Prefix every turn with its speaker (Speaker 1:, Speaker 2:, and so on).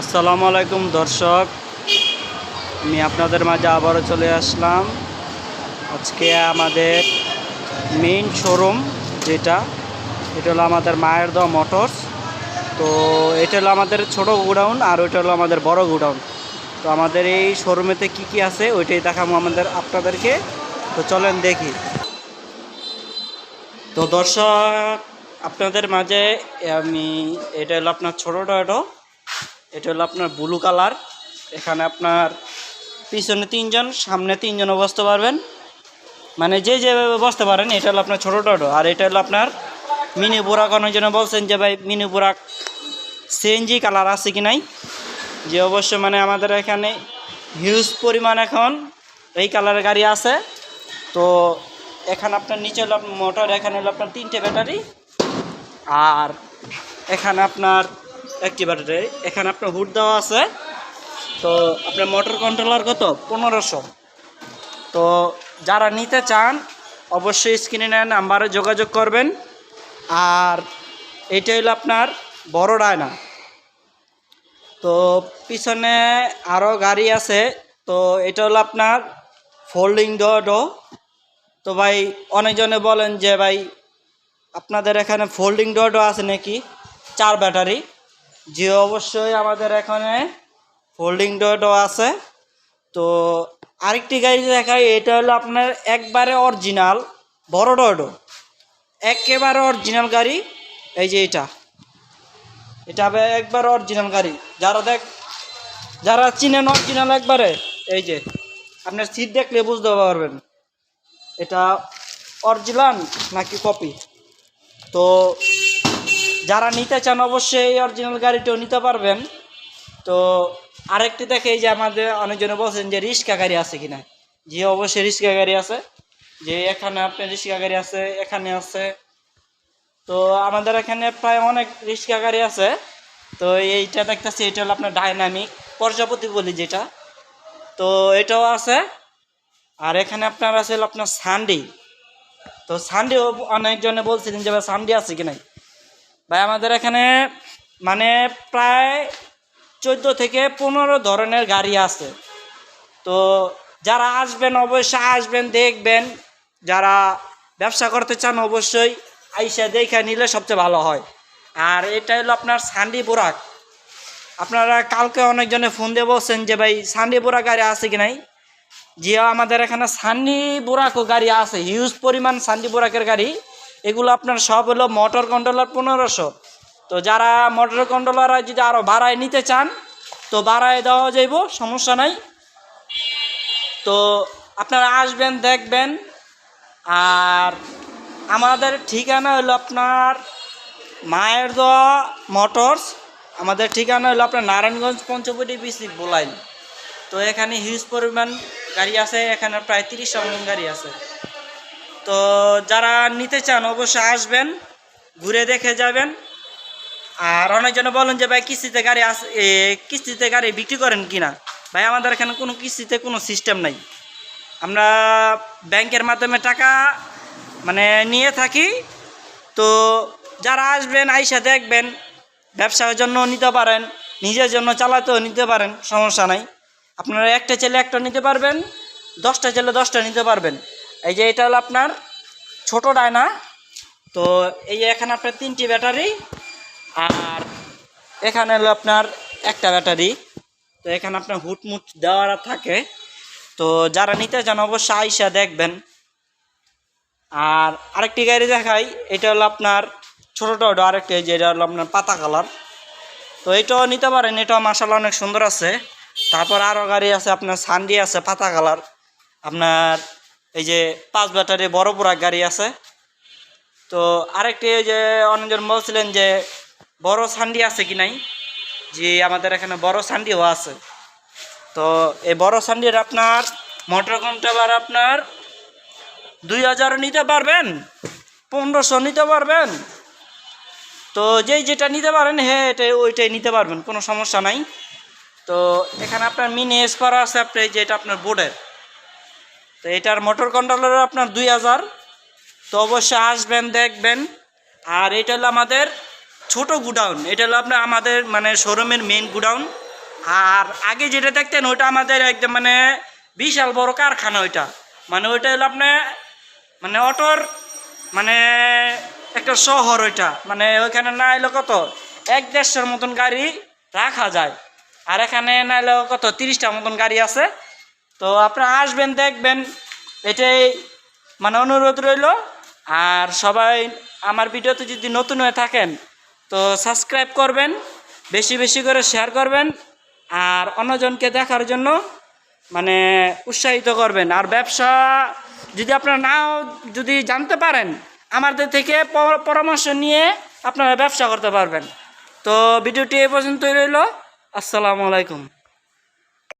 Speaker 1: আসসালামু আলাইকুম দর্শক। আমি আপনাদের মাঝে আবারও চলে আসলাম। আজকে আমাদের মেইন শোরুম যেটা, এটা হলো আমাদের মায়ের দ মোটরস তো এটা হলো আমাদের ছোট গোডাউন আর ওইটা হলো আমাদের বড় গোডাউন। তো আমাদের এই শোরুমেতে কি কি আছে ওইটাই দেখাবো আমাদের আপনাদেরকে। তো চলেন দেখি। তো দর্শক, আপনাদের মাঝে আমি, এটা হলো আপনার ছোটো টয়টো। এটা হলো আপনার ব্লু কালার এখানে আপনার পিছনে তিনজন, সামনে তিনজনও বসতে পারবেন। মানে যে যেভাবে বসতে পারেন, এটা হলো আপনার ছোটো টটো। আর এটা হলো আপনার মিনি বুরাক অনেকজনে বলছেন যে, ভাই, মিনি বুরাক সিএনজি কালার আছে কি নাই? যে অবশ্য মানে আমাদের এখানে হিউজ পরিমাণ এখন এই কালারের গাড়ি আছে। তো এখানে আপনার নিচে হলো মোটর এখানে হলো আপনার তিনটে ব্যাটারি আর এখানে আপনার ব্যাটারি এখানে আপনার হুড দেওয়া আছে। তো আপনার মোটর কন্ট্রোলার কত? পনেরোশো। তো যারা নিতে চান, অবশ্যই স্ক্রিনে নাম্বারে যোগাযোগ করবেন। আর এটা হলো আপনার বড় ডায়না। তো পিছনে আরও গাড়ি আছে। তো এটা হলো আপনার ফোল্ডিং ডো তো ভাই, অনেকজনে বলেন যে ভাই, আপনাদের এখানে ফোল্ডিং ডোরও আছে নাকি? চার ব্যাটারি। যে অবশ্যই আমাদের এখানে ফোল্ডিং ডোরও আছে। তো আরেকটি গাড়ি দেখাই, এটা হলো আপনার একবারে অরিজিনাল বড় ডোডো একেবারে অরিজিনাল গাড়ি, এই যে এটা। এটা একবার অরিজিনাল গাড়ি। যারা দেখ, যারা চিনেন অরিজিনাল একবারে, এই যে, আপনার সিট দেখলে বুঝতে পারবেন। এটা অরিজিনাল নাকি কপি তো যারা নিতে চান অবশ্যই এই অরিজিনাল গাড়িটাও নিতে পারবেন। তো আরেকটি দেখে এই যে আমাদের অনেকজনে বলছেন যে রিক্সা গাড়ি আছে কিনা। জি, অবশ্যই রিক্সা গাড়ি আছে। যে এখানে আপনার রিক্সা গাড়ি আছে, এখানে আছে। তো আমাদের এখানে প্রায় অনেক রিক্সা গাড়ি আছে। তো এইটা দেখতেছি, এটা হলো আপনার ডাইনামিক প্রজাপতি বলি যেটা। তো এটাও আছে। আর এখানে আপনার আছে আপনার সানডে তো সানডেও অনেকজনে বলছিলেন যে সানডে আছে কি নাই? ভাই, আমাদের এখানে মানে প্রায় চোদ্দ থেকে পনেরো ধরনের গাড়ি আছে। তো যারা আসবেন, অবশ্যই আসবেন, দেখবেন। যারা ব্যবসা করতে চান, অবশ্যই আইসা দেখে নিলে সবচেয়ে ভালো হয়। আর এটা হলো আপনার সান্ডি বোরাক আপনারা কালকে অনেকজনে ফোন দিয়ে বলছেন যে, ভাই সান্ডি বোরাক গাড়ি আছে কি নাই? যে আমাদের এখানে সান্ডি বোরাকও গাড়ি আছে। হিউজ পরিমাণ সান্ডি বোরাকের গাড়ি। এগুলো আপনার সব হলো মোটর কন্ট্রোলার পনেরোশো। তো যারা মোটর কন্ট্রোলার যদি আরও বাড়ায় নিতে চান, তো বাড়ায় দেওয়া যাইব, সমস্যা নাই। তো আপনারা আসবেন, দেখবেন। আর আমাদের ঠিকানা হলো আপনার মায়ের দোয়া মোটরস। আমাদের ঠিকানা হলো আপনার নারায়ণগঞ্জ পঞ্চবটি বিসি বোলাইল। তো এখানে হিউজ পরিমাণ গাড়ি আছে, এখানে প্রায় তিরিশ মন গাড়ি আছে। তো যারা নিতে চান অবশ্যই আসবেন ঘুরে দেখে যাবেন। আর অনেকজনে বলেন যে ভাই কিস্তিতে গাড়ি এ, কিস্তিতে গাড়ি বিক্রি করেন কিনা ভাই আমাদের এখানে কোনো কিস্তিতে কোনো সিস্টেম নাই। আমরা ব্যাংকের মাধ্যমে টাকা মানে নিয়ে থাকি। তো যারা আসবেন আইসা দেখবেন ব্যবসার জন্য নিতে পারেন নিজের জন্য চালাতেও নিতে পারেন সমস্যা নাই। আপনারা একটা ছেলে একটা নিতে পারবেন দশটা ছেলে দশটা নিতে পারবেন। এই যে এটা হলো আপনার ছোটো ডায়না। তো এই যে এখানে আপনার তিনটি ব্যাটারি, আর এখানে হলো আপনার একটা ব্যাটারি। তো এখানে আপনার হুটমুট দেওয়া থাকে। তো যারা নিতে চান অবশ্যই আইসা দেখবেন। আর আরেকটি গাড়ি দেখাই, এটা হলো আপনার ছোটোটা ওটা আরেকটি এই যে এটা হলো আপনার পাতা কালার। তো এটাও নিতে পারেন, এটাও মাসাল্লাহ অনেক সুন্দর আছে। তারপর আরও গাড়ি আছে, আপনার সানডি আছে পাতা কালার। আপনার এই যে পাঁচ ব্যাটারি বড় বড় গাড়ি আছে। তো আরেকটি যে অনেকজন বলছিলেন যে, বড় সান্ডি আছে কি নাই? যে আমাদের এখানে বড় সান্ডিও আছে। তো এই বড় সান্ডির আপনার মোটর কন্ট্রোলার আপনার? দুই হাজারও নিতে পারবেন? পনেরোশো নিতে পারবেন? তো যেই যেটা নিতে পারেন হ্যাঁ এটা ওইটাই নিতে পারবেন, কোনো সমস্যা নাই। তো এখানে আপনার মিনি স্পার আছে আপনার এই যে এটা আপনার বোর্ডের। তো এটার মোটর কন্ট্রোলার আপনার দুই হাজার। তো অবশ্যই আসবেন, দেখবেন। আর এটা হলো আমাদের ছোট গুডাউন। এটা হলো আপনার আমাদের মানে শোরুমের মেন গুডাউন। আর আগে যেটা দেখতেন, ওইটা আমাদের একদম মানে বিশাল বড় কারখানা ওইটা। মানে ওইটা হলো আপনার মানে অটোর মানে একটা শহর ওইটা। মানে ওইখানে না এলো কত? এক দেড়শোর মতন গাড়ি রাখা যায়। আর এখানে না এলো কত? তিরিশটার মতন গাড়ি আছে। তো আপনারা আসবেন, দেখবেন, এটাই মানে অনুরোধ রইল। আর সবাই আমার ভিডিওতে যদি নতুন হয়ে থাকেন, তো সাবস্ক্রাইব করবেন, বেশি বেশি করে শেয়ার করবেন, আর অন্যজনকে দেখার জন্য মানে উৎসাহিত করবেন। আর ব্যবসা যদি আপনারা নাও যদি জানতে পারেন, আমাদের থেকে পরামর্শ নিয়ে আপনারা ব্যবসা করতে পারবেন। তো ভিডিওটি এ পর্যন্তই রইল। আসসালামু আলাইকুম।